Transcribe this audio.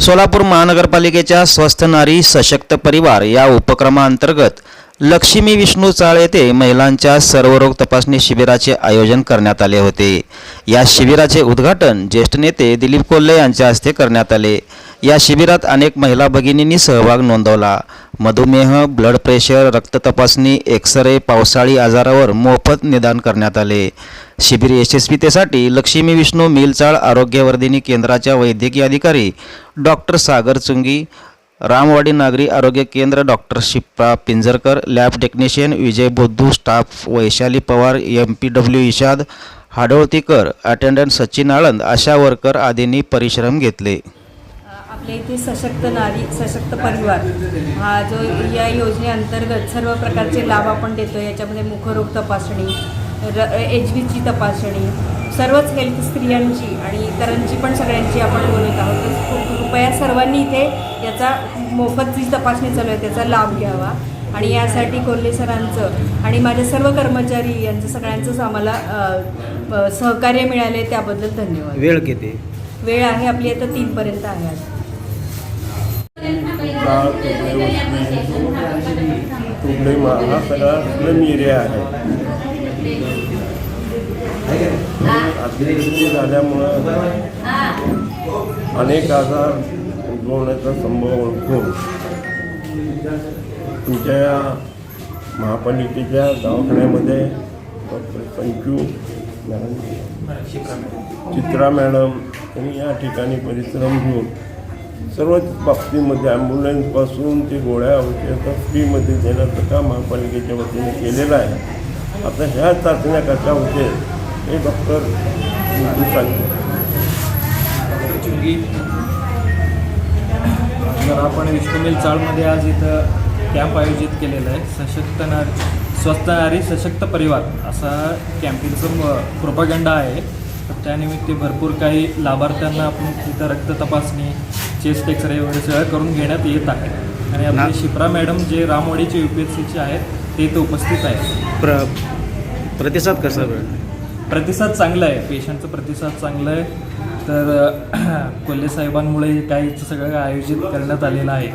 सोलापूर महानगरपालिकेच्या स्वस्थ नारी सशक्त परिवार या उपक्रमाअंतर्गत लक्ष्मी विष्णू चाळ येथे महिलांच्या सर्वरोग तपासणी शिबिराचे आयोजन करण्यात आले होते. या शिबिराचे उद्घाटन ज्येष्ठ नेते दिलीप कोल्हे यांच्या हस्ते करण्यात आले. या शिबिरात अनेक महिला भगिनींनी सहभाग नोंदवला. मधुमेह ब्लड प्रेशर रक्त तपासणी एक्सरे पावसाळी आजारावर मोफत निदान करण्यात आले. शिबिर यशस्वीतेसाठी लक्ष्मी विष्णू मिलचाळ आरोग्यवर्धिनी केंद्राच्या वैद्यकीय अधिकारी डॉक्टर सागर चुंगी रामवाडी नागरी आरोग्य केंद्र doctor Shippa Pinjarkar lab technician Vijay Buddhu staff Vaishali Pawar M P W Ishad Hadolatikar attendant Sachin Aland Asha worker आदींनी परिश्रम घेतले. आपल्या इथे सशक्त नारी सशक्त परिवार हा जो या योजनेअंतर्गत सर्व प्रकारचे लाभ आपण देतो याच्यामध्ये मुखरोग तपासणी र एच बीची तपासणी सर्वच हेल्थ स्त्रियांची आणि इतरांची पण सगळ्यांची आपण बोलत आहोत. कृपया सर्वांनी इथे याचा मोफत जी तपासणी चालू आहे त्याचा लाभ घ्यावा. आणि यासाठी कोल्हे सरांचं आणि माझे सर्व कर्मचारी यांचं सगळ्यांचंच आम्हाला सहकार्य मिळाले त्याबद्दल धन्यवाद. वेळ किती? वेळ आहे आपली आता तीनपर्यंत आहे आज. काळ तुकडे उचलणे तुकडे हा सगळा स्लम एरिया आहे अतिवृष्टी झाल्यामुळं अनेक आजार उद्भवण्याचा संभव ओळखून तुमच्या या महापालिकेच्या दवाखान्यामध्ये doctor Panchu madam Chitra madam यांनी या ठिकाणी परिश्रम घेऊन सर्वच बाबतीमध्ये ॲम्ब्युलन्सपासून ते गोळ्या औषधं फ्रीमध्ये देण्याचं काम महापालिकेच्या वतीने केलेलं आहे. आता ह्या चाचण्या कशा होते हे डॉक्टर सांगते चुंगी. तर आपण विष्णुमेल चाळमध्ये आज इथं कॅम्प आयोजित केलेला आहे. सशक्त नारी स्वस्त नारी सशक्त परिवार असा कॅम्पेनचं प्रोपागंडा आहे. त्यानिमित्त भरपूर काही लाभार्थ्यांना आपण इथं रक्त तपासणी चेस्ट एक्सरे वगैरे सगळं करून घेण्यात येत आहे. आणि आपले शिप्रा मॅडम जे रामवाडीचे यू पी एस सीचे आहेत ते इथं उपस्थित आहेत. प्र प्रतिसाद कसा वेळ प्रतिसाद चांगला आहे. पेशंटचा प्रतिसाद चांगला आहे. तर कोल्हे साहेबांमुळे काही सगळं आयोजित करण्यात आलेलं आहे.